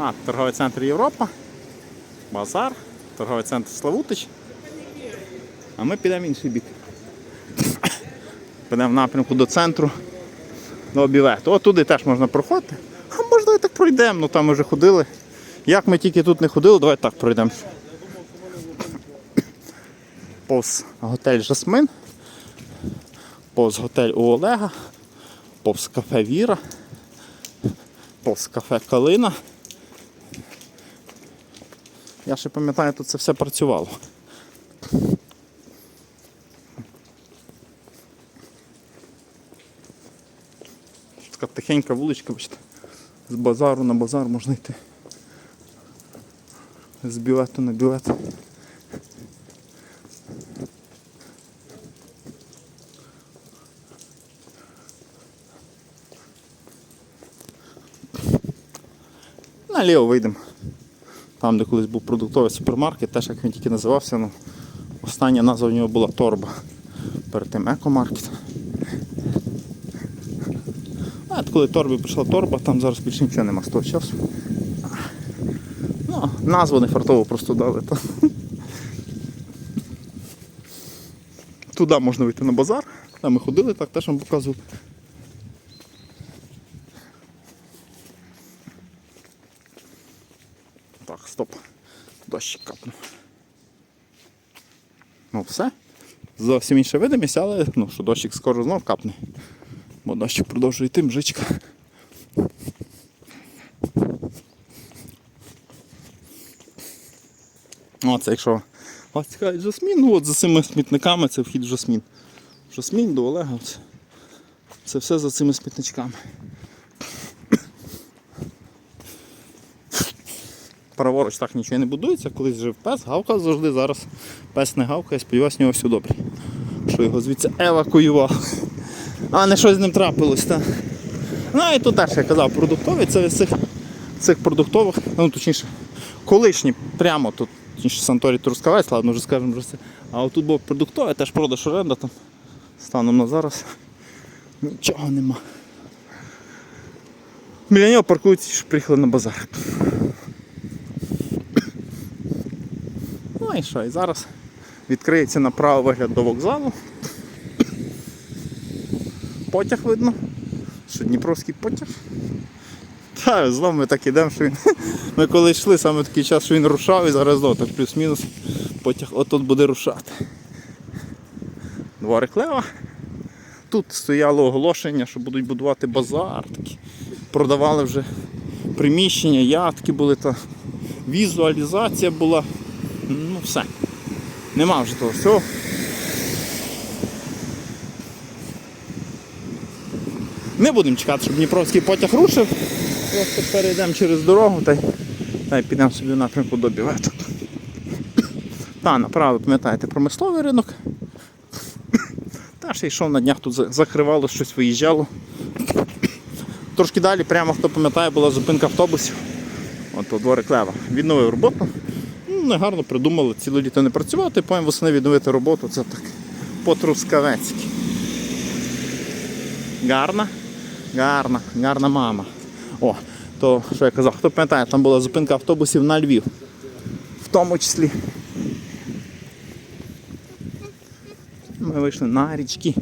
А, торговий центр Європа, базар, торговий центр Славутич. А ми підемо в інший бік. Підемо в напрямку до центру, до обівету. О, туди теж можна проходити. А можна і так пройдемо, ну там ми вже ходили. Як ми тільки тут не ходили, давай так пройдемо. Повз готель Жасмин, повз готель у Олега, повз кафе Віра, повз кафе Калина. Я ще пам'ятаю, тут це все працювало. Така тихенька вуличка, бачите. З базару на базар можна йти. З білету на білет. Наліво вийдемо. Там, де колись був продуктовий супермаркет, теж як він тільки називався, ну, остання назва в нього була торба. Перед тим екомаркет. А от коли торбі прийшла торба, там зараз більше нічого нема з того часу. Ну, назву не фартово просто дали. То. Туди можна вийти на базар. Там ми ходили, так теж вам показував. Так, стоп. Дощик капнув. Ну все. Зовсім інша видимість, але ну, що дощик скоро знов капне. Бо дощик продовжує йти, мжичка. О, це якщо вас цікавить жасмін, ну от за цими смітниками це вхід в жасмін. Жасмін до Олега. Це все за цими смітничками. Праворуч так нічого не будується, колись жив пес, гавкав завжди, зараз пес не гавкає, сподіваюся, в нього все добре. Що його звідси евакуював. А не щось з ним трапилось, так. Ну і тут теж я казав, продуктові, це з цих, цих продуктових, ну точніше, колишні, прямо тут, точніше Санторі Трускавець, ладно, вже скажемо вже це. А отут був продуктовий, теж продаж оренда там. Станом на зараз нічого нема. Біля нього паркуються, що приїхали на базар. І що, і зараз відкриється направо вигляд до вокзалу. Потяг видно, що Дніпровський потяг. Та, знову ми так ідемо, що він. Ми коли йшли, саме такий час, що він рушав і зараз знову так плюс-мінус потяг отут буде рушати. Дворик Лева. Тут стояло оголошення, що будуть будувати базар. Такі. Продавали вже приміщення, ядки були, та візуалізація була. Ну все. Нема вже того всього. Не будемо чекати, щоб Дніпровський потяг рушив. Просто перейдемо через дорогу та й, та й підемо собі в напрямку до біветок. Та, направо, пам'ятаєте, промисловий ринок. Та ще йшов на днях тут закривало, щось виїжджало. Трошки далі, прямо хто пам'ятає, була зупинка автобусів. От дворик Лева. Відновив роботу. Ну, негарно придумали, ціле літо не працювати, потім восени відновити роботу. Це так по-трускавецьки. Гарна, гарна, гарна мама. О, то що я казав, хто пам'ятає, там була зупинка автобусів на Львів. В тому числі. Ми вийшли на річки.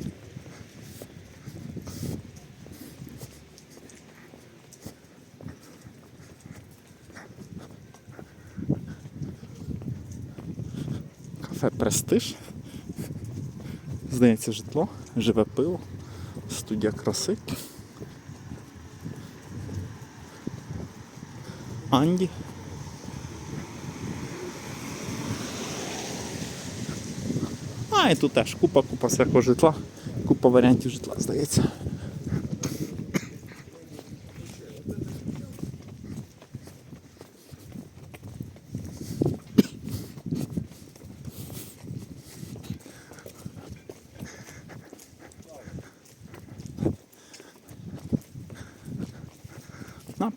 Кафе Престиж. Здається, житло, живе пиво, студія краси. Анді. А, і тут теж купа, купа всякого житла, купа варіантів житла, здається.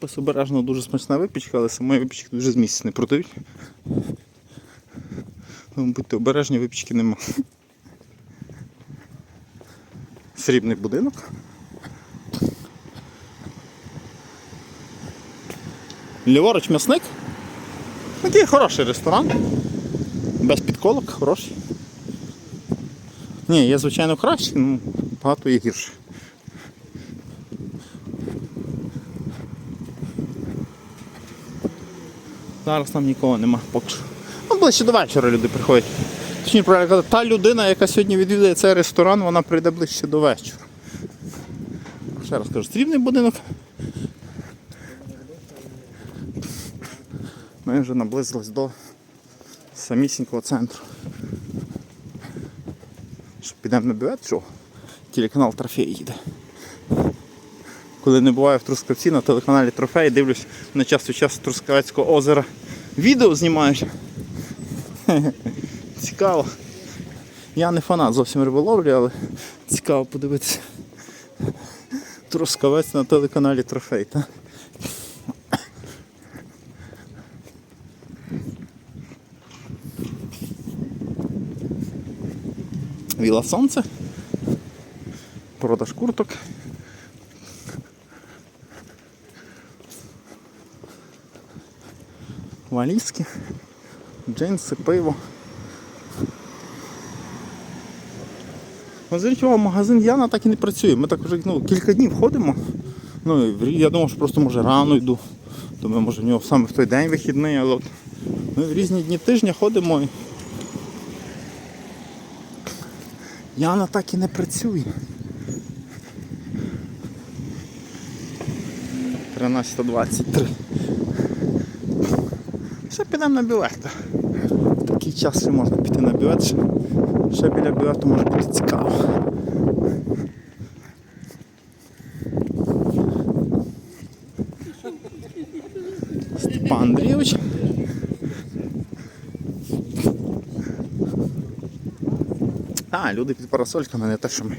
Напис обережно дуже смачна випічка, але самої випічки дуже з не продають. Тому будьте обережні, випічки нема. Срібний будинок. Ліворуч м'ясник. Такий хороший ресторан. Без підколок, хороший. Ні, є звичайно краще, ну багато є гірше. Зараз там нікого нема поки що. Ну, ближче до вечора люди приходять. Точніше, правильно та людина, яка сьогодні відвідує цей ресторан, вона прийде ближче до вечора. Ще раз кажу, стрібний будинок. Ми вже наблизились до самісінького центру. Що підемо на бювет, що телеканал Трофей їде. Коли не буваю в Трускавці на телеканалі Трофей, дивлюсь на час від часу Трускавецького озера. Відео знімають. Цікаво. Я не фанат зовсім риболовлі, але цікаво подивитися. Трускавець на телеканалі Трофей. Та? Віла Сонце. Продаж курток. Валізки, джинси, пиво. Ну, Зверніть магазин Яна так і не працює. Ми так вже ну, кілька днів ходимо. Ну, я думав, що просто може рано йду. Думаю, може в нього саме в той день вихідний, але от ми в різні дні тижня ходимо. І... Яна так і не працює. 13.23. Ще підемо на бювет. В такий час можна піти на бювет. Ще, ще біля бювету може бути цікаво. Степан Андрійович. А, люди під парасольками, не те, що ми.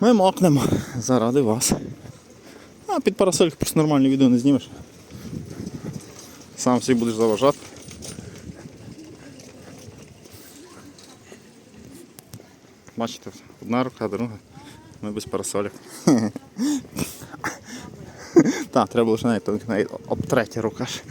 Ми мокнемо заради вас. А під парасольку просто нормальне відео не знімеш. Сам собі будеш заважати. Бачите, одна рука, друга. Ми без парасолік. Так, треба лише навіть, навіть об третя рука. ж.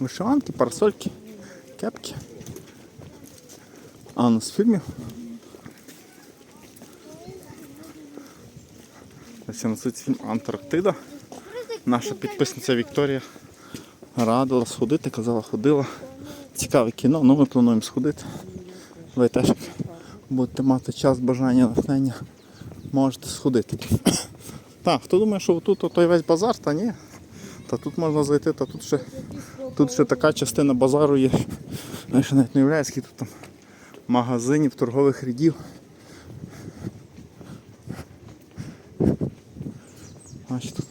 Вишиванки, парасольки, кепки. А у нас фільмів. Ось носить фільм Антарктида. Наша підписниця Вікторія радила сходити, казала, ходила. Цікаве кіно, ну ми плануємо сходити. Ви теж будете мати час, бажання, натхнення, можете сходити. Так, хто думає, що тут той весь базар, та ні. Та тут можна зайти, та тут ще, тут ще така частина базару є. Я навіть не уявляю, скільки тут там магазинів, торгових рядів. Бачите, тут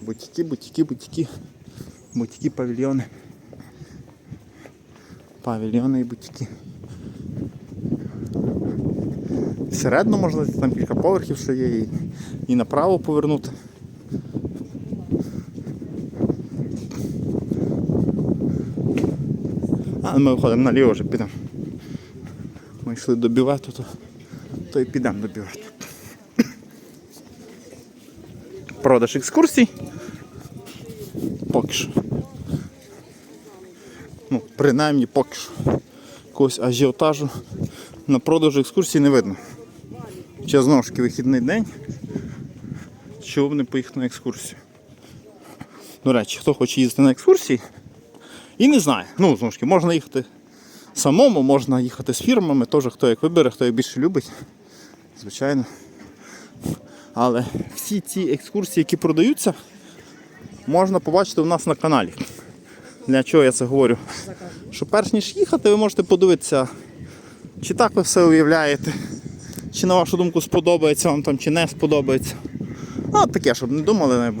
бутики, бутики, бутики, бутики, павільйони. Павільйони і бутики. Всередину можна там кілька поверхів ще є і, і направо повернути. Ми виходимо наліво вже підемо. Ми йшли до бювету, то, то і підемо до бювету. Продаж екскурсій. Поки що. Ну, принаймні поки що. Якогось ажіотажу на продажу екскурсій не видно. Чи знову ж таки вихідний день. Чого б не поїхати на екскурсію? До речі, хто хоче їздити на екскурсії і не знає. Ну, знову ж таки, можна їхати самому, можна їхати з фірмами, теж хто як вибере, хто як більше любить. Звичайно. Але всі ці екскурсії, які продаються, можна побачити у нас на каналі. Для чого я це говорю? Що перш ніж їхати, ви можете подивитися, чи так ви все уявляєте, чи на вашу думку сподобається вам там, чи не сподобається. Ну, таке, щоб не думали,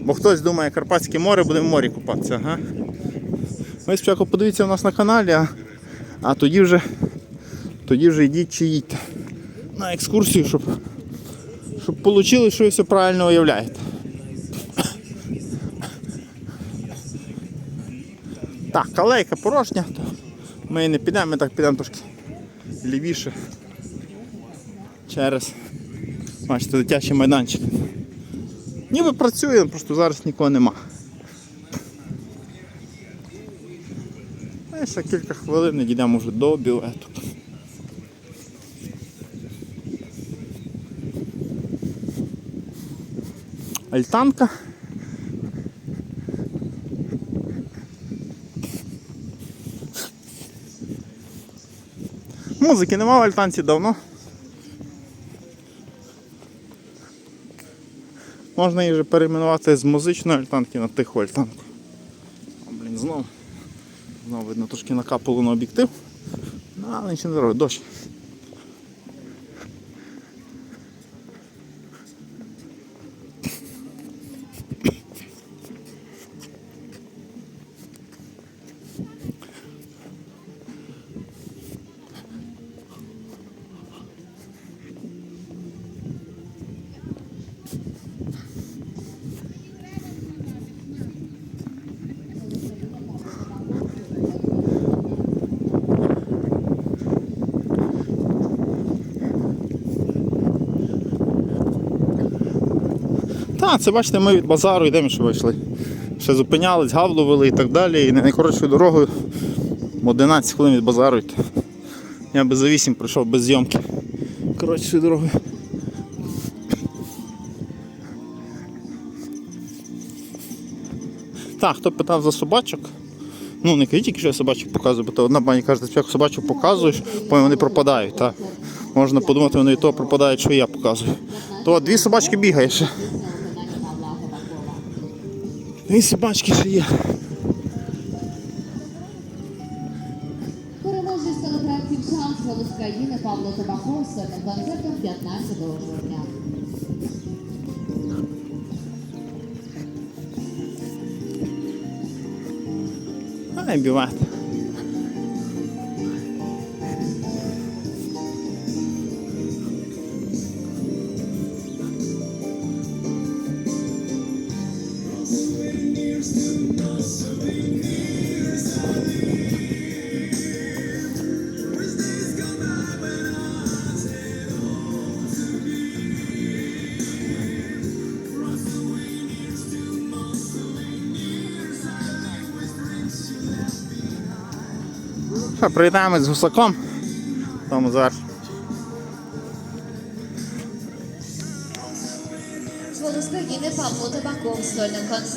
бо, хтось думає, Карпатське море буде в морі купатися. Ага. Ви спочатку подивіться у нас на каналі, а, а тоді вже тоді вже йдіть чи їдьте на екскурсію, щоб, щоб вийшло, що ви все правильно уявляєте. Так, алейка порожня, то ми не підемо, ми так підемо трошки лівіше. Через бачите, дитячий майданчик. Ніби працює, просто зараз нікого нема. А ще кілька хвилин і дійдемо вже до білету. Альтанка. Музики нема в альтанці давно. Можна її вже перейменувати з музичної альтанки на тиху альтанку. О, блін, знову. Видно трошки накапало на об'єктив. Ну, але нічого не зробить, дощ. Так, це бачите, ми від базару йдемо, що вийшли. Ще зупинялись, гав ловили і так далі. І найкоротшою дорогою 11 хвилин від базару йти. Я би за 8 прийшов без зйомки. Коротшою дорогою. Так, хто питав за собачок? Ну, не кажіть, що я собачок показую, бо то одна пані каже, ти спочатку собачок показуєш, потім вони пропадають. Так? Можна подумати, вони і то пропадають, що я показую. То дві собачки бігає ще. Дві собачки ще є. Переможець телепроектів «Шанс голос країни Павло Табаков з концертом 15 жовтня. Ай, біває. Привітаємось з гусаком. Там зараз. Павло Табаков з сольним концертом.